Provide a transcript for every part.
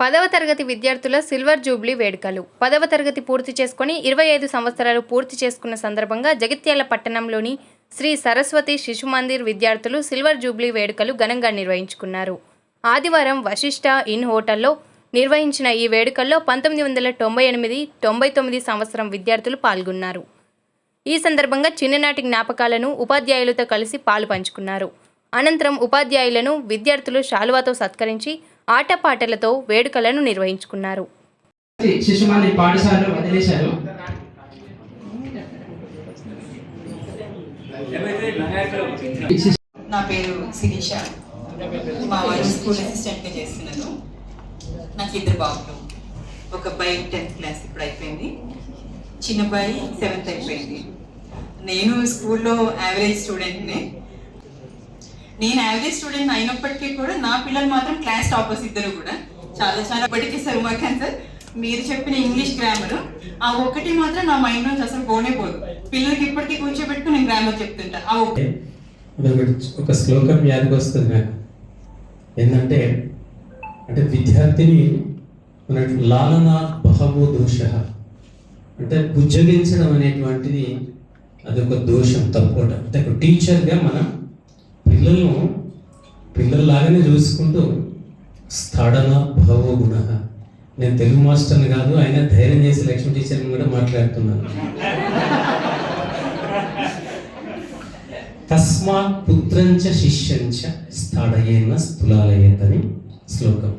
పదవ తరగతి విద్యార్థుల సిల్వర్ జూబ్లీ వేడుకలు. పదవ తరగతి పూర్తి చేసుకుని ఇరవై ఐదు సంవత్సరాలు పూర్తి చేసుకున్న సందర్భంగా జగిత్యాల పట్టణంలోని శ్రీ సరస్వతి శిశు మందిర్ విద్యార్థులు సిల్వర్ జూబ్లీ వేడుకలు ఘనంగా నిర్వహించుకున్నారు. ఆదివారం వశిష్ట ఇన్ హోటల్లో నిర్వహించిన ఈ వేడుకల్లో పంతొమ్మిది వందల తొంభై ఎనిమిది తొంభై తొమ్మిది సంవత్సరం విద్యార్థులు పాల్గొన్నారు. ఈ సందర్భంగా చిన్ననాటి జ్ఞాపకాలను ఉపాధ్యాయులతో కలిసి పాలు పంచుకున్నారు. అనంతరం ఉపాధ్యాయులను విద్యార్థులు శాలువాతో సత్కరించి ఆటపాటలతో వేడుకలను నిర్వహించుకున్నారు. శిశుమంది పాఠశాలలో వదిలేశారు. నా పేరు శిరీష. మా వైఫ్ స్కూల్ అసిస్టెంట్గా చేస్తున్నాను నాకు ఇద్దరు బాబులు. ఒక అబ్బాయి టెన్త్ క్లాస్ ఇప్పుడు అయిపోయింది. చిన్న అబ్బాయి సెవెంత్ అయిపోయింది. నేను స్కూల్లో యావరేజ్ స్టూడెంట్నే. నేను యావరేజ్ స్టూడెంట్ అయినప్పటికీ కూడా నా పిల్లలు మాత్రం క్లాస్ టాపర్స్ ఇద్దరు కూడా. చాలా చాలా ఇప్పటికీ సార్ ఉమాఖాన్ సార్ మీరు చెప్పిన ఇంగ్లీష్ గ్రామర్ ఆ ఒక్కటి మాత్రం నా మైండ్ నుంచి అసలు పోనే పోదు. పిల్లలకి ఇప్పటికీ కూర్చోబెట్టుకుని నేను గ్రామర్ చెప్తుంటా. ఆ ఒకటి ఒక శ్లోకం యాదికి వస్తుంది నాకు ఏంటంటే అంటే విద్యార్థిని మన లాలనా బహవో దోష. అంటే బుజ్జగించడం అనేటువంటిది అదొక దోషం తప్పుకోట అంటే. ఒక టీచర్గా మనం పిల్లలను పిల్లల్లాగానే చూసుకుంటూ స్థాడన భవో గుణ. నేను తెలుగు మాస్టర్ని కాదు ఆయన ధైర్యం చేసి లక్ష్మి టీచర్ని కూడా మాట్లాడుతున్నాను. తస్మాత్ పుత్రంచ శిష్యంచ స్థాడయేన స్థులాలయేతని శ్లోకం.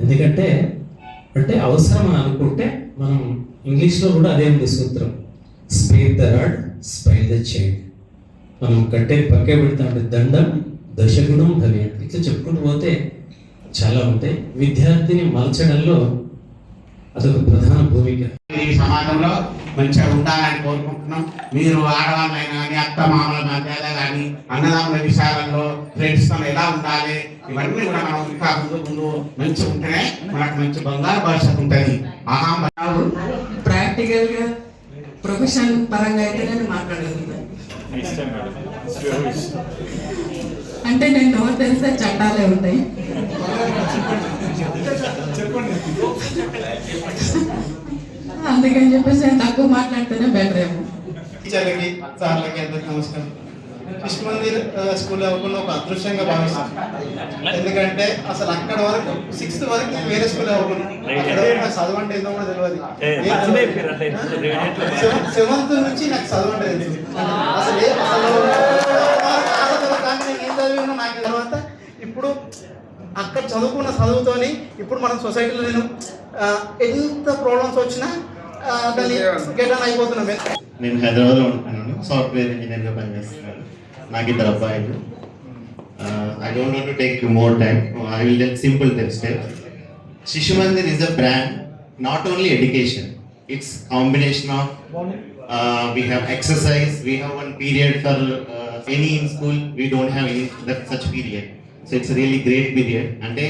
ఎందుకంటే అంటే అవసరం అనుకుంటే మనం ఇంగ్లీష్లో కూడా అదే ఉంది సూత్రం. Spare the rod spoil the child మనం కట్టే పక్కే పెడతాం దండం దశగుణం భవి ఇట్లా చెప్పుకుంటూ పోతే చాలా ఉంటాయి. విద్యార్థిని మలచడంలో అదొక ప్రధాన భూమిక. ఈ సమాజంలో మంచిగా ఉండాలని కోరుకుంటున్నాం. మీరు ఆడవాళ్ళైనా కానీ అత్త మామల మధ్యలో కానీ అన్నదమ్ముల విషయాలలో ఫ్రెండ్స్తో ఎలా ఉండాలి? ఇవన్నీ కూడా మనం ఇంకా ముందు ముందు మంచిగా ఉంటేనే మనకు మంచి బంగారు భవిష్యత్తు ఉంటుంది. ఆహా ప్రాక్టికల్గా ప్రొఫెషన్ పరంగా అయితే నేను మాట్లాడగలుగుతాను అంటే నేను నోరు తెలిసే చట్టాలే ఉంటాయి. అందుకని చెప్పేసి నేను తక్కువ మాట్లాడితేనే బెటర్ ఏమో. టీచర్లకి సార్లకి అందరికి నమస్కారం. మందిర్ ఆ, స్కూల్ అవ్వకుండా ఒక అదృష్టంగా భావిస్తాను ఎందుకంటే అసలు అక్కడ వరకు సిక్స్త్ వరకు నేను వేరే స్కూల్ అవ్వకుండా చదువు అంటే ఏందో కూడా తెలియదు సెవెంత్ నుంచి నాకు చదువు అంటే తెలుసు అసలు ఏ- అసలు నేను చదివినా నాకు తర్వాత ఇప్పుడు అక్కడ చదువుకున్న చదువుతోని ఇప్పుడు మనం సొసైటీలో నేను ఎంత ప్రాబ్లమ్స్ వచ్చినా దాన్ని గెట్ అయిపోతున్నాం నేను హైదరాబాద్లో ఉంటున్నాను సాఫ్ట్వేర్ ఇంజనీర్గా పనిచేస్తున్నాను నాకు ఇద్దరు అబ్బాయిలు. I don't want to take more time I will tell simple ten step Shishu Mandir is a brand not only education it's combination of we have exercise we have one period for any in school we don't have any that such period so it's really great period అంటే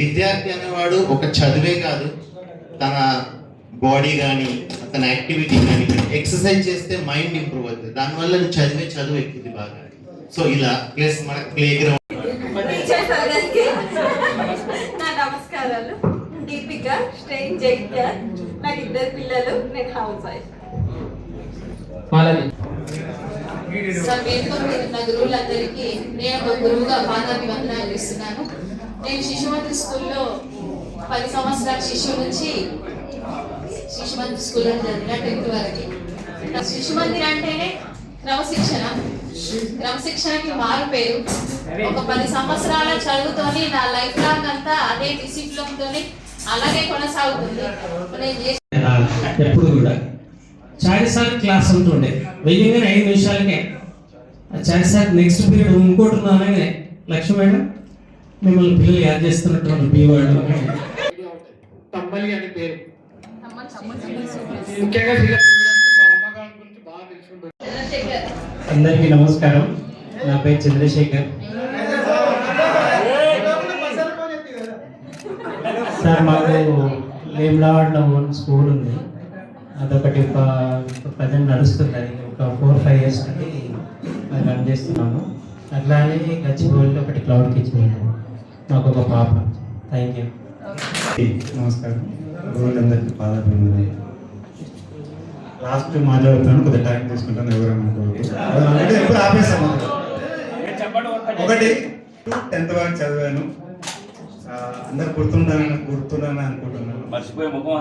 విద్యార్థి అనేవాడు ఒక చదివే కాదు తన body కానీ తన activity కానీ ఎక్సర్సైజ్ చేస్తే మైండ్ ఇంప్రూవ్ అవుతుంది. దానివల్ల చదివే చదువు ఎక్కుతుంది బాగా. సో ఇలా ప్లస్ మనకు ప్లే గ్రౌండ్ నా నమస్కారాలు. దీపిక స్ట్రెయిన్ జగిత్య నాకు ఇద్దరు పిల్లలు నేను హౌస్ వైఫ్. ఉన్న గురువులందరికీ నేను ఒక గురువుగా పాదాభివందనాలు ఇస్తున్నాను నేను శిశుమంత్రి స్కూల్లో పది సంవత్సరాల శిశువు నుంచి శిశుమంత్రి స్కూల్లో చదివిన టెన్త్ వరకు. శిశుమందిర్ అంటేనే క్రమశిక్షణ. క్రమశిక్షణకి మారు పేరు ఒక పది సంవత్సరాల చదువుతోని నా లైఫ్ లాంగ్ అంతా అదే డిసిప్లిన్ తోని అలాగే కొనసాగుతుంది. ఎప్పుడు కూడా. చారిసార్ క్లాస్ ఉంటుండే. వెయ్యంగానే ఐదు నిమిషాలకే. ఆ చారిసార్ నెక్స్ట్ పీరియడ్ ఇంకోటి ఉన్నానే లక్ష్మి మేడం? మిమ్మల్ని పిల్లలు యాడ్ చేస్తున్నటువంటి బీ వాళ్ళు తమ్మలి అని పేరు. ముఖ్యంగా అందరికీ నమస్కారం. నా పేరు చంద్రశేఖర్. సార్ మాకు లేమ్లావాడలో ఓన్ స్కూల్ ఉంది. అదొకటి ఒక ప్రజెంట్ నడుస్తుంది అది ఒక ఫోర్ ఫైవ్ ఇయర్స్ నుండి అది రన్ చేస్తున్నాము అట్లానే గచ్చిబౌలిలో ఒకటి క్లౌడ్ కిచెన్ ఉంది. మాకు ఒక పాప థ్యాంక్ యూ. నమస్కారం. గురువులందరికీ పాదాభివందనాలు. లాస్ట్ మాట్లాడుతున్నాను కొద్దిగా టైం తీసుకుంటాను ఎవరైనా అనుకోవద్దు. అది అంటే ఎప్పుడు ఆపేస్తాను ఒకటి టెన్త్ వరకు చదివాను. అందరు గుర్తుండాలని గుర్తుండాలని అనుకుంటున్నాను. మర్చిపోయే ముఖం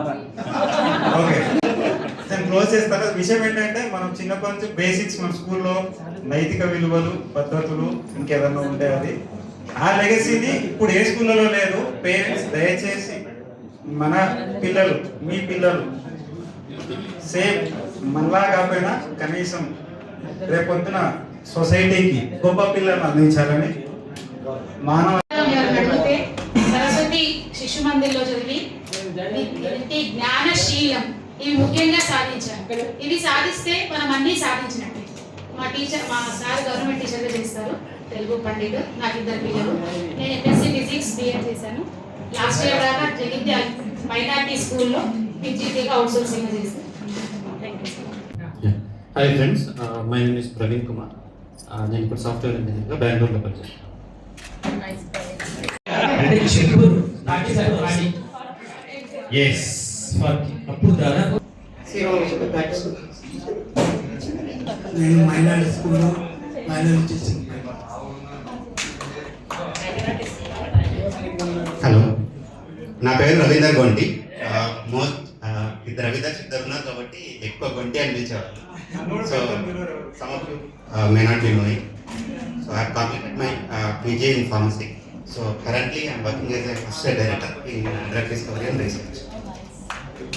ఓకే. నేను క్లోజ్ చేస్తాను విషయం ఏంటంటే మనం చిన్నప్పటి నుంచి బేసిక్స్ మన స్కూల్లో నైతిక విలువలు పద్ధతులు ఇంకేదన్నా ఉంటే అది. ఆ లెగసీని ఇప్పుడు ఏ స్కూళ్ళలో లేదు. పేరెంట్స్ దయచేసి మన పిల్లలు మీ పిల్లలు సేమ్ మనలా కాకపోయినా కనీసం రేపొద్దున సొసైటీకి గొప్ప పిల్లలను అందించాలని మానవ సరస్వతి శిశు మందిర్లో చదివి జ్ఞానశీలం. ఇవి ముఖ్యంగా సాధించాను ఇవి సాధిస్తే మనం అన్ని సాధించినట్టే. మా టీచర్ మా సార్ గవర్నమెంట్ టీచర్గా చేస్తారు. తెలుగు పండిట్ నాకు ఇద్దరు పిల్లలు. నేను ఎంఎస్సీ ఫిజిక్స్ బిఎడ్ చేశాను. లాస్ట్ ఇయర్ దాకా జగిత్యాల మైనార్టీ స్కూల్లో hi friends my name is Praveen Kumar Uh, నేను ఇప్పుడు సాఫ్ట్వేర్ ఇంజనీర్గా బెంగళూరులో పనిచేస్తాను. నేను స్కూల్లో హలో నా పేరు రవీందర్ గొంటి మోస్ట్ ఇద్దరు రవీందర్ ఇద్దరు ఉన్నారు కాబట్టి ఎక్కువ గొంటి అని పిలిచేవాళ్ళు so some of you may not be knowing so I completed my PG in pharmacy so currently I'm working as a first director in drug discovery and research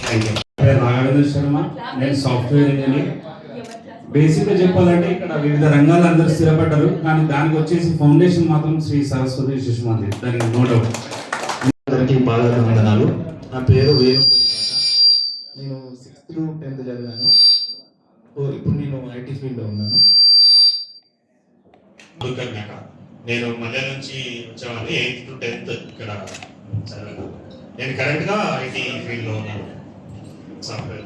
thank you Nagarjuna Sharma నేను software engineer బేసిక్గా చెప్పాలంటే ఇక్కడ వివిధ రంగాలు అందరూ స్థిరపడ్డారు కానీ దానికి వచ్చేసి ఫౌండేషన్ మాత్రం శ్రీ సరస్వతి శిశు మందిర్ దానికి నో డౌట్ అందరికీ పాదాభివందనాలు. నా పేరు వేణు నేను సిక్స్త్ టు టెన్త్ చదివాను. ఓ, ఇప్పుడు నేను ఐటీ ఫీల్డ్లో ఉన్నాను. దుర్గమ్యాక నేను మధ్య నుంచి వచ్చేవాడిని ఎయిత్ టు టెన్త్ ఇక్కడ చదివాను. నేను కరెంట్గా ఐటీ ఫీల్డ్లో ఉన్నాను. Software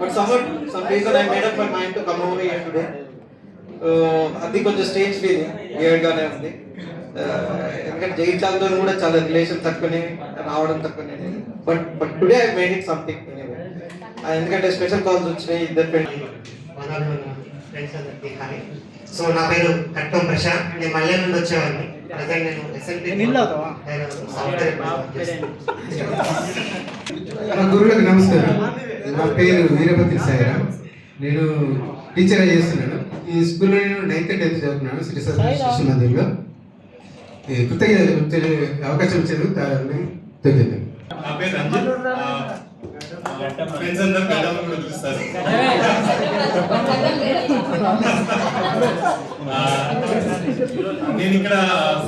but some some reason I made up my mind to come over here today అది కొంచెం స్టేజ్ ఫీలింగ్ వేర్ గానే ఉంది. Uh, ఎందుకంటే జైత్యాలతో కూడా చాలా రిలేషన్ తక్కువనే రావడం తక్కువనే but but today I made it something ఎందుకంటే స్పెషల్ కాల్స్ వచ్చినాయి ఇద్దరు ఫ్రెండ్స్ అందరికీ హాయ్. సో నా పేరు కట్టం ప్రశాంత్. నేను మల్లె నుండి వచ్చేవాడిని. ప్రజెంట్ నేను ఎస్ఎల్పి సాఫ్ట్వేర్ గురువులకు నమస్కారం. నా పేరు వీరభద్రి సాయిరా. నేను టీచర్ చేస్తున్నాను. ఈ స్కూల్లో నేను నైన్త్ టెన్త్ చదువుతున్నాను శ్రీ శిశు మందిర్లో ఈ కృతజ్ఞతలు తెలి- అవకాశం ఇచ్చారు తెలియదు నా పేరు రంజిత్. ఫ్రెండ్స్ అందరూ పెద్దవాళ్ళు కూడా పిలుస్తారు ఆ, నేను ఇక్కడ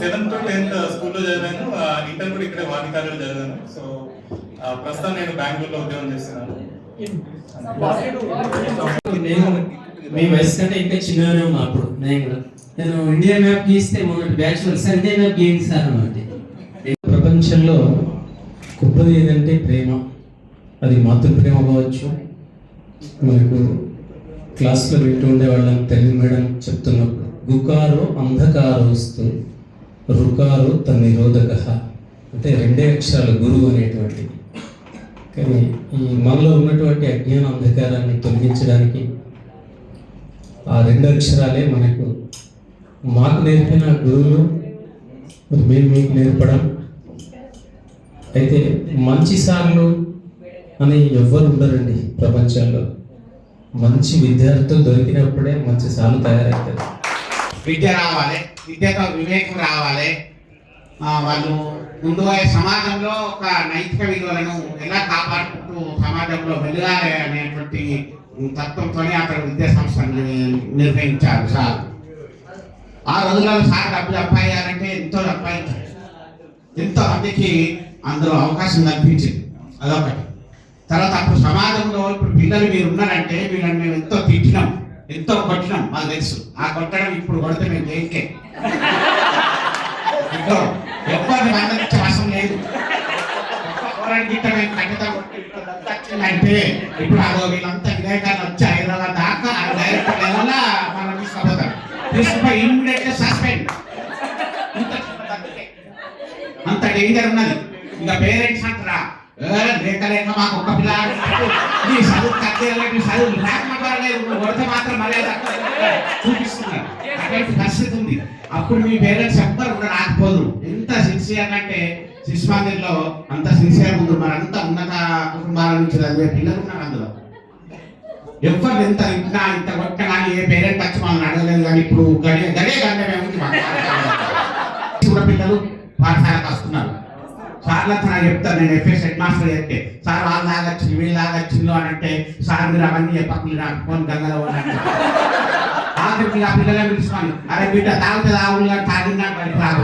సెవెంత్ టు టెన్త్ స్కూల్లో చదివాను. ఆ, ఇంటర్ కూడా ఇక్కడ వాణికాలలో చదివాను. సో ప్రస్తుతం నేను బెంగళూరులో ఉద్యోగం చేస్తున్నాను. నేను మీ వయసు కంటే ఇంకా చిన్నగానే ఉన్నా అప్పుడు. నేను కూడా. నేను ఇండియా మ్యాప్ గీస్తే మొదటి బ్యాచులర్ సండే మ్యాప్ గీయండి సార్ అన్నమాట. ప్రపంచంలో గొప్పది ఏదంటే ప్రేమ. అది మాతృ ప్రేమ కావచ్చు. మనకు క్లాస్లో వింటూ ఉండే వాళ్ళని తెలుగు మేడం చెప్తున్నప్పుడు. గుకారు అంధకారోస్తు రుకారు తన నిరోధక అంటే రెండే అక్షరాలు గురువు అనేటువంటిది. కానీ ఈ మనలో ఉన్నటువంటి అజ్ఞాన అంధకారాన్ని తొలగించడానికి ఆ రెండు అక్షరాలే మనకు మాకు నేర్పిన గురువులు. మేము మీకు నేర్పడం అయితే మంచి సార్లు అని ఎవ్వరు ఉండరండి ప్రపంచంలో. మంచి విద్యార్థులు దొరికినప్పుడే మంచి సార్లు తయారవుతారు. విద్య రావాలి విద్యతో వివేకం రావాలి. వాళ్ళు ముందుగా సమాజంలో ఒక నైతిక విలువలను ఎలా కాపాడుకుంటూ సమాజంలో వెలగాలి అనేటువంటి తత్వంతోనే అక్కడ విద్యా సంస్థను నిర్వహించారు సార్. ఆ రోజులలో సార్ డబ్బు సంపాదించాలంటే ఎంతో సంపాదించారు ఎంతో మందికి అందులో అవకాశం కల్పించింది. అదొకటి. తర్వాత అప్పుడు సమాజంలో ఇప్పుడు పిల్లలు మీరు ఉన్నారంటే వీళ్ళని మేము ఎంతో తిట్టినాం. ఎంతో కొట్టినాం. మాకు తెలుసు. ఆ కొట్టడం ఇప్పుడు కొడితే మేము దేనికే ఇంట్లో ఎవరిని మందరించే అవసరం లేదు. అంటే ఇప్పుడు అదో వీళ్ళంతా వివేకాన్ని వచ్చి హైదరాబాద్ దాకా ఆ డైరెక్ట్ లెవెల్ మనం తీసుకుపోతారు. తీసుకుపోయి ఇమ్మీడియట్ సస్పెండ్ అంత డేంజర్ ఉన్నది ఇక పేరెంట్స్ అంటారా "ఏ, లేక లేక మాకు ఒక్క ఉన్నట్టు, నీ చదువు కత్తేళ్ళకి చదువు లేకపోవడం లేదు నువ్వు కొడితే మాత్రం మర్యాద చూపిస్తున్నారు. అటువంటి పరిస్థితి ఉంది. అప్పుడు మీ పేరెంట్స్ ఎవ్వరు కూడా రాకపోదు ఎంత సిన్సియర్ అంటే శిశు మందిర్లో అంత సిన్సియర్ ఉంది మరంతా ఉన్నత కుటుంబాల నుంచి చదివే పిల్లలు ఉన్నారు అందులో. ఎవరు ఎంత ఇంత ఇంత కొట్ట కానీ ఏ పేరెంట్ వచ్చి మనల్ని అడగలేదు. కానీ ఇప్పుడు గడే గడే మాకు. కూడా పిల్లలు. పాఠశాలకు వస్తున్నారు. సార్లతో నాకు చెప్తాను నేను ఎఫ్ఎస్ హెడ్ మాస్టర్ చెప్తే సార్ వాళ్ళు తాగొచ్చింది వీళ్ళు తాగొచ్చింది అని అంటే సార్ మీరు అవన్నీ చెప్పకుండా నాకు ఫోన్ గంగలో ఆఖరికి ఆ పిల్లలే పిలుచుకోండి అరే బిడ్డ తాగితే తాగులు కానీ తాగిందా బయట రాదు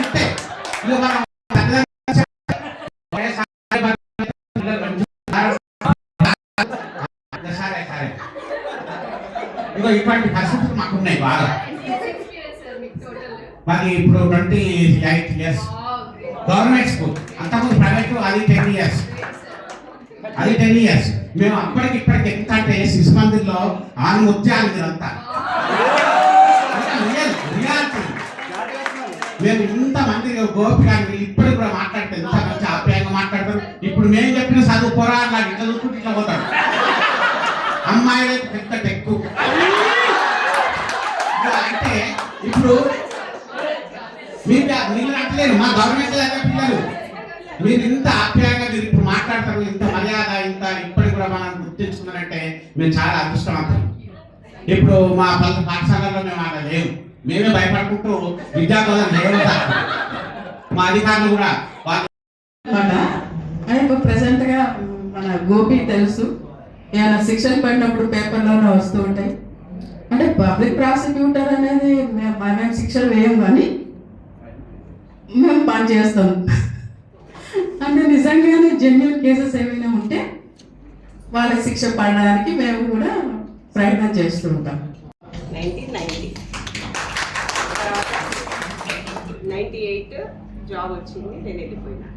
ఇంతే. ఇక మనం ఇటువంటి పరిస్థితులు మాకు ఉన్నాయి బాగా మాది ఇప్పుడు twenty eight years government school అంతకుముందు ప్రైవేట్ అది టెన్ ఇయర్స్ అది టెన్ ఇయర్స్ మేము అప్పటికి ఇప్పటికి ఎంత అంటే శిశు మందిర్లో ఆరు ముత్యాలు మీరంతా. రియాలిటీ మేము ఇంత మంది గోపి కానీ వీళ్ళు ఇప్పటికి కూడా మాట్లాడితే ఎంత మంచి ఆప్యాయంగా మాట్లాడతారు. ఇప్పుడు మేము చెప్పిన చదువు పోరా నాకు ఇట్లా చూసుకుంటే ఇట్లా పోతాడు అమ్మాయిలు పెద్ద టెక్కు మీరు మీరు అంటలేరు మా గవర్నమెంట్ దగ్గర పిల్లలు. మీరు ఇంత ఆప్యాయంగా మీరు ఇప్పుడు మాట్లాడతారు ఇంత మర్యాద ఇంత ఇప్పటికి కూడా మనం గుర్తించుకున్నారంటే మేము చాలా అదృష్టవంతులు. ఇప్పుడు మా పల్లె పాఠశాలలో మేము అలా లేవు. మేమే భయపడుకుంటూ విద్యార్థులను లేవు మా అధికారులు కూడా వాళ్ళు ఇప్పుడు గా మన గోపి తెలుసు. ఏమైనా శిక్షణ పడినప్పుడు పేపర్లోనే వస్తూ ఉంటాయి. అంటే పబ్లిక్ ప్రాసిక్యూటర్ అనేది మేము మేము శిక్షణ వేయం కానీ మేము పని చేస్తాం. అంటే నిజంగానే జెన్యున్ కేసెస్ ఏమైనా ఉంటే వాళ్ళకి శిక్ష పడడానికి మేము కూడా ప్రయత్నం చేస్తూ ఉంటాం. Nineteen ninety. Ninety eight job వచ్చింది నేను వెళ్ళిపోయినా.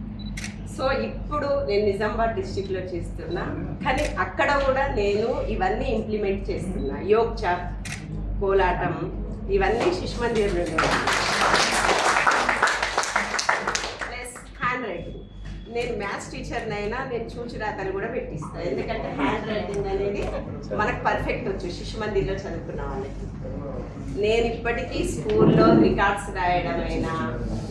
సో ఇప్పుడు నేను నిజామాబాద్ డిస్టిక్లో చేస్తున్నా. కానీ అక్కడ కూడా నేను ఇవన్నీ ఇంప్లిమెంట్ చేస్తున్నా. యోగ్ చాప్ కోలాటం ఇవన్నీ శిశుమందిర్ నుండి ప్లస్ హ్యాండ్ రైటింగ్ నేను మ్యాథ్స్ టీచర్నైనా నేను చూచిరాతని కూడా పెట్టిస్తాను ఎందుకంటే హ్యాండ్ రైటింగ్ అనేది మనకు పర్ఫెక్ట్ వచ్చు. శిశు మందిర్లో చదువుకున్న వాళ్ళకి నేను ఇప్పటికీ స్కూల్లో రికార్డ్స్ రాయడం అయినా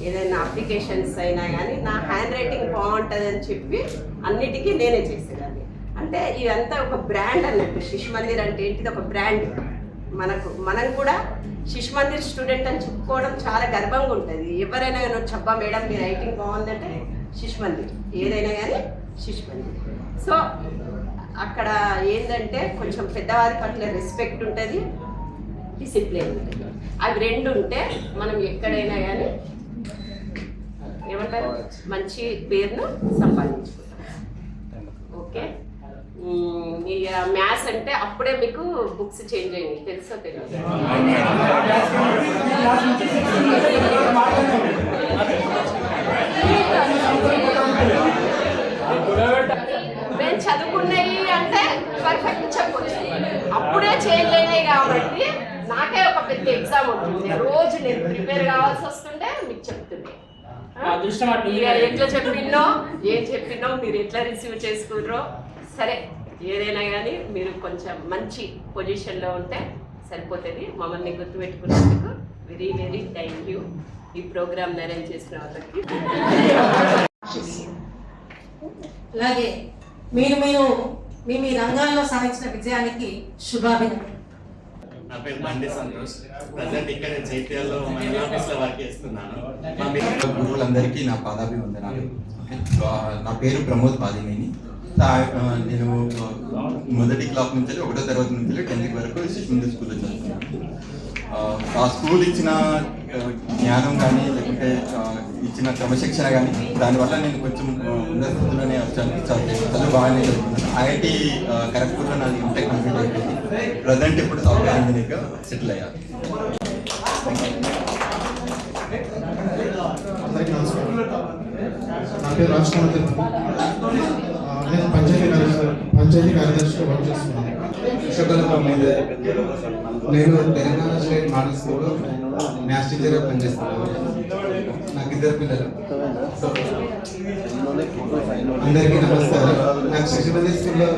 ఏదైనా అప్లికేషన్స్ అయినా కానీ నా హ్యాండ్ రైటింగ్ బాగుంటుంది అని చెప్పి అన్నిటికీ నేనే చేసేదాన్ని. అంటే ఇదంతా ఒక బ్రాండ్ అన్నట్టు. శిశు మందిర్ అంటే ఏంటిది? ఒక బ్రాండ్ మనకు మనం కూడా శిశు మందిర్ స్టూడెంట్ అని చెప్పుకోవడం చాలా గర్వంగా ఉంటుంది. ఎవరైనా కానీ అబ్బా మేడం మీ రైటింగ్ బాగుందంటే శిశు మందిర్ ఏదైనా కానీ శిశు మందిర్ సో అక్కడ ఏంటంటే కొంచెం పెద్దవారి పట్ల రెస్పెక్ట్ ఉంటుంది డిసిప్లిన్ ఉంటుంది. అవి రెండు ఉంటే మనం ఎక్కడైనా కానీ ఏమంటారు? మంచి పేరును సంపాదించుకుంటాం. ఓకే? ఇక మ్యాథ్స్ అంటే అప్పుడే మీకు బుక్స్ చేంజ్ అయింది తెలుసో తెలియదు మేము చదువుకున్నాయి అంటే పర్ఫెక్ట్ చెప్పొచ్చు అప్పుడే చేంజ్ అయినాయి కాబట్టి నాకే ఒక ఎగ్జామ్ ఉంటుంది రోజు నేను ప్రిపేర్ కావాల్సి వస్తుంటే మీకు చెప్తుండే ఎట్లా చెప్పినో ఏం చెప్పినో మీరు ఎట్లా రిసీవ్ చేసుకుర్రో సరే ఏదైనా కానీ మీరు కొంచెం మంచి పొజిషన్లో ఉంటే సరిపోతుంది. మమ్మల్ని గుర్తుపెట్టుకున్నందుకు వెరీ వెరీ థ్యాంక్ యూ. ఈ ప్రోగ్రామ్ అరేంజ్ చేసిన వాళ్ళకి? అలాగే మీరు మీరు మీ మీ రంగాల్లో సాధించిన విజయానికి శుభాభినందనలు. పేరు బండి సంతోష్. ప్రజెంట్ ఇక్కడ జైత్యాల్లో మన ఆఫీస్లో వర్క్ చేస్తున్నాను. మా మీ- గురువులందరికీ నా పాదాభివందనాలు. నా పేరు ప్రమోద్ పాదినేని నేను మొదటి క్లాస్ నుంచి ఒకటో తరగతి నుంచి టెన్త్ వరకు శిశుమంది స్కూల్లో చదువుతున్నాను. ఆ, స్కూల్ ఇచ్చిన జ్ఞానం కానీ లేకుంటే ఇచ్చిన క్రమశిక్షణ కానీ దానివల్ల నేను కొంచెం ఆ, స్థితిలోనే వచ్చాను. చదువు బాగానే చదువుకున్నాను. ఐఐటి కరెక్ట్గా నాది ఇంటర్ కంప్లీట్ అయిపోయింది. ప్రజెంట్ ఇప్పుడు సాఫ్ట్వేర్ ఇంజనీర్గా సెటిల్ అయ్యాను అందరికీ నమస్కారం నా పేరు రాజకుమార్. తిరుపతి. నేను పంచాయతీ కార్యదర్శి పంచాయతీ కార్యదర్శిగా వర్క్ చేస్తున్నాను నేను తెలంగాణ స్టేట్ మోడల్ స్కూల్లో మ్యాథ్స్ టీచర్గా పనిచేస్తున్నాను. నాకు ఇద్దరు పిల్లలు. అందరికీ నమస్కారం. నాకు శిశుమందిర్ స్కూల్లో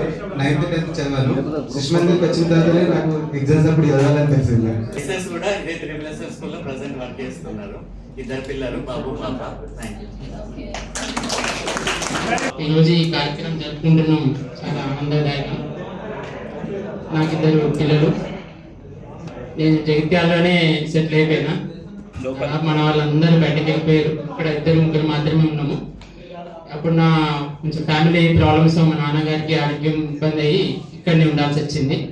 నైన్త్ టెన్త్ చదివాను. శిశుమందిర్కి వచ్చిన తర్వాతనే నాకు ఎగ్జామ్స్ అప్పుడు చదవాలని తెలిసింది. ఎస్ఎస్ కూడా ఇదే త్రిబుల్ స్కూల్లో ప్రజెంట్ వర్క్ చేస్తున్నారు. ఇద్దరు పిల్లలు బాబు పాప. థ్యాంక్ యూ ఈరోజు ఈ కార్యక్రమం జరుపుకుంటున్నాం. చాలా ఆనందదాయకం. నాకు ఇద్దరు పిల్లలు. నేను జగిత్యాలలోనే సెటిల్ అయిపోయినా. మన వాళ్ళందరూ బయటకు వెళ్ళిపోయారు. ఇక్కడ ఇద్దరు ముగ్గురు మాత్రమే ఉన్నాము. అప్పుడు నా కొంచెం ఫ్యామిలీ ప్రాబ్లమ్స్ మా నాన్నగారికి ఆరోగ్యం ఇబ్బంది అయ్యి ఇక్కడనే ఉండాల్సి వచ్చింది.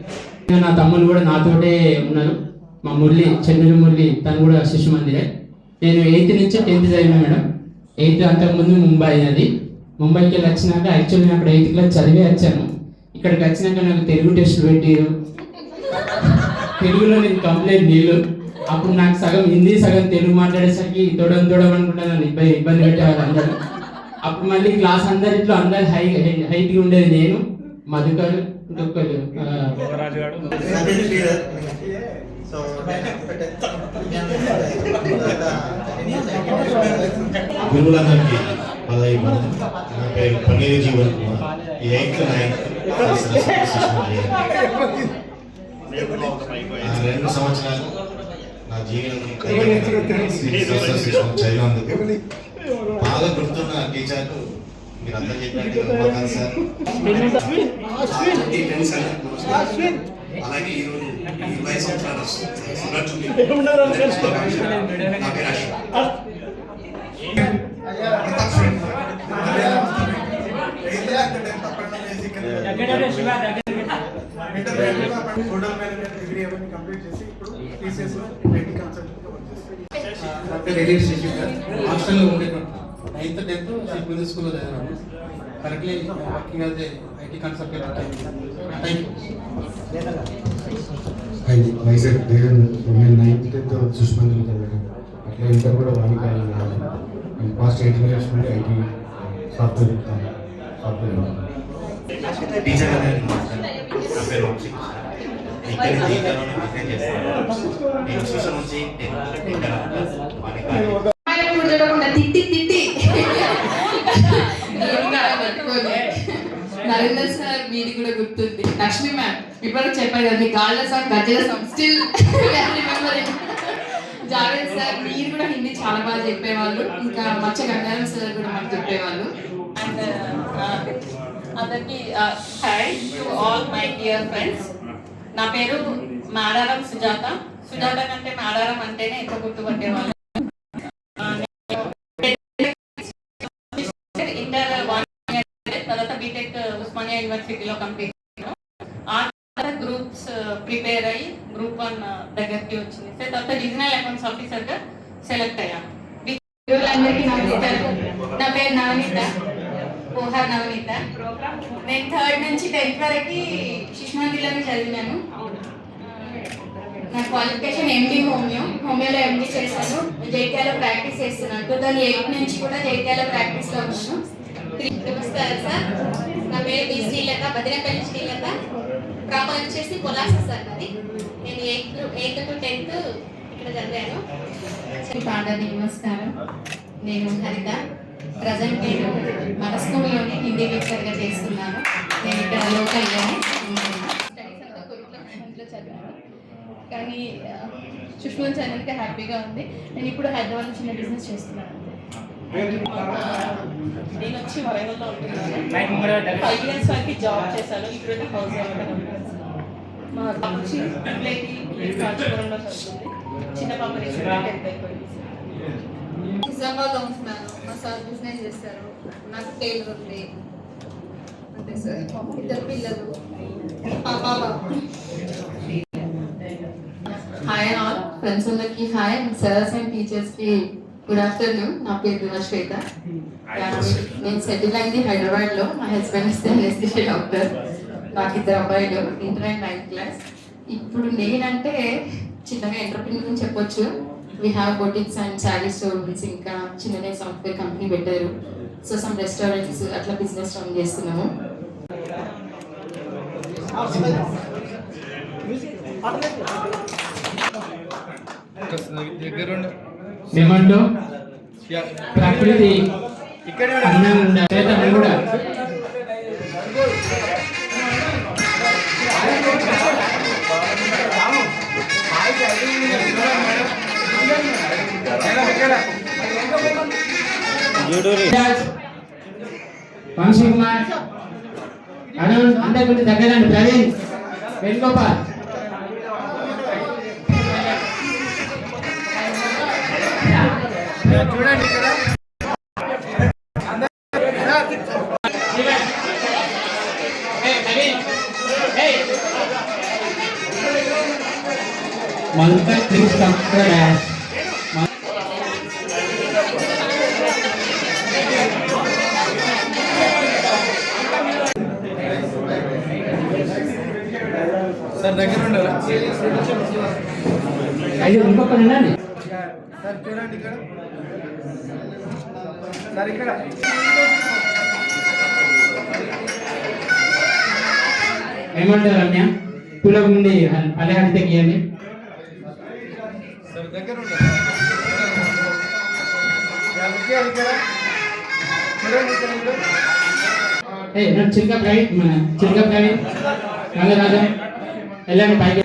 నా తమ్ముడు కూడా నాతోటే ఉన్నారు. మా మురళి చెన్నూరు మురళి తను కూడా శిశు మందిరే నేను ఎయిత్ నుంచి టెన్త్ చదివినా మేడం. ఎయిత్ అంతకుముందు ముంబై అది. ముంబైకి వెళ్ళి వచ్చినాక యాక్చువల్లీ నేను అక్కడ ఎయిత్ క్లాస్ చదివే వచ్చాను. ఇక్కడికి వచ్చినాక నాకు తెలుగు టెస్ట్ పెట్టారు. తెలుగులో నేను కంప్లైంట్ నీళ్ళు అప్పుడు నాకు సగం హిందీ సగం తెలుగు మాట్లాడేసరికి తొడం తొడం అనుకుంటా నన్ను ఇబ్బంది ఇబ్బంది పెట్టేవారు అందరూ. అప్పుడు మళ్ళీ క్లాస్ అందరిట్లో అందరు హై హైట్గా ఉండేది నేను మధుకర్ ఇంకొకరు గురువులందరికీ పదహైదు మంది పేరు పన్నీరు జీవన్ కుమార్ ఈ ఎయిత్ నైన్త్ రెండు సంవత్సరాలు నా జీవనం బాగా గుర్తున్న టీచర్లు మీరు అందరూ చెప్పినట్టు ఉమాకాంత్ సార్. హాస్టల్లో ఉండేటువంటి నైన్త్ టెన్త్ శిశుమందిర్ స్కూల్లో చదివాను. Correctly working as IT consultant thank Vizag నేను నైన్త్ టెన్త్ సుష్మంతులు చదివాను అట్లా ఇంటర్ కూడా వాణికాలు పాస్ట్ ఎయిటీన్ ఇయర్స్ నుండి ఐటీ సాఫ్ట్వేర్ సాఫ్ట్వేర్ టీచర్ గారికి నమస్కారం. నా పేరు వంశీ ఇక్కడ జీవితంలోనే బిజినెస్ చేస్తాను నేను నుంచి తిట్టి తిట్టి నరేందర్ సార్ మీది కూడా గుర్తుంది. లక్ష్మి మ్యామ్. ఇప్పటికి చెప్పారు కదా మీ గాళ్ళ song ghazal song still Javed sir మీరు కూడా హిందీ చాలా బాగా చెప్పేవాళ్ళు. ఇంకా మచ్చ గంగారం సార్ కూడా మాకు చెప్పేవాళ్ళు. అండ్ అందరికి hi to all my dear friends నా పేరు మాడారం సుజాత. సుజాత కంటే మాడారం అంటేనే ఎక్కువ గుర్తుపట్టేవాళ్ళు. ఇంటర్ వన్ తర్వాత బీటెక్ ఉస్మానియా యూనివర్సిటీలో కంప్లీట్ ఆ తర్వాత గ్రూప్స్ ప్రిపేర్ అయ్యి గ్రూప్ వన్ దగ్గరికి వచ్చింది. సార్ తర్వాత రీజనల్ అకౌంట్స్ ఆఫీసర్గా సెలెక్ట్ అయ్యాను నా పేరు నవనీత. పోహార్ నవనీత. నేను థర్డ్ నుంచి టెన్త్ వరకు శిశుమందిలోనే చదివినాను. నా క్వాలిఫికేషన్ ఎండి హోమియో. హోమియోలో ఎండి చేశాను. జైత్యాలో ప్రాక్టీస్ చేస్తున్నాను. టూ థౌసండ్ ఎయిట్ నుంచి కూడా జైత్యాలో ప్రాక్టీస్లో ఉన్నాను. నమస్కారం సార్. నా పేరు బి శ్రీలత బదినపల్లి శ్రీలత. ప్రాపర్ వచ్చేసి పొలాస సార్ అది నేను ఎయిత్ ఎయిత్ టు టెన్త్ ఇక్కడ చదివాను. పాండవి నమస్కారం. నేను హరిత. ప్రజెంట్ నేను మన స్కూల్లోనే హిందీ లెక్చర్గా చేస్తున్నాను. నేను ఇక్కడ లోకల్గానే స్టడీస్ అంతా కొరిట్లో చదివాను. కానీ సుష్మన్ చదివితే హ్యాపీగా ఉంది. నేను ఇప్పుడు హైదరాబాద్ చిన్న బిజినెస్ చేస్తున్నాను. నేను వచ్చి వరంగల్లో ఉంటున్నాను. ఫైవ్ ఇయర్స్ వరకు జాబ్ చేశాను. ఇప్పుడు హౌస్ మా పాప వచ్చి పిల్లలకి చదువుతుంది. చిన్న పాప టెన్త్ అయిపోయింది. నిజామాబాద్లో ఉంటున్నాను సార్ బిజినెస్ చేస్తారు. నాకు టైలర్ ఉంది. అంతే సార్. ఇద్దరు పిల్లలు. మా బాబా హాయ్ ఆల్ ఫ్రెండ్స్ అందరికి హాయ్ సర్స్ అండ్ టీచర్స్కి గుడ్ ఆఫ్టర్నూన్ నా పేరు శ్వేత. నేను సెటిల్ అయింది హైదరాబాద్లో మా హస్బెండ్ ఇస్తే ఎస్ఎస్సీ డాక్టర్ నాకు ఇద్దరు అబ్బాయిలు. ఇంటర్ అండ్ నైన్త్ క్లాస్ ఇప్పుడు నేనంటే చిన్నగా ఎంటర్ప్రీనర్ అని చెప్పొచ్చు. We have boutiques and sari stores ఇంకా చిన్ననే సాఫ్ట్వేర్ కంపెనీ పెట్టారు సో సమ్ రెస్టారెంట్స్ అట్లా బిజినెస్ రన్ చేస్తున్నాము. ప్రకృతి. చేతను కూడా వంశీ కుమార్. అరుణ్ అందరి కొంచెం దగ్గరండి Praveen Venugopal Malta Chris Dash. దగ్గర ఉండాలా అయ్యో ఇంకొకరు ఉండండి. సార్ చూడండి ఇక్కడ. సార్ ఇక్కడ. ఏమంటారు రమ్య? తులకు నుండి అలహాడి తెగియండి సార్ దగ్గర ఉండాలి ఏ నన్ను చిరుక ప్రవీణ్ మన చిరుక ప్రవీణ్ రంగరాజా ella no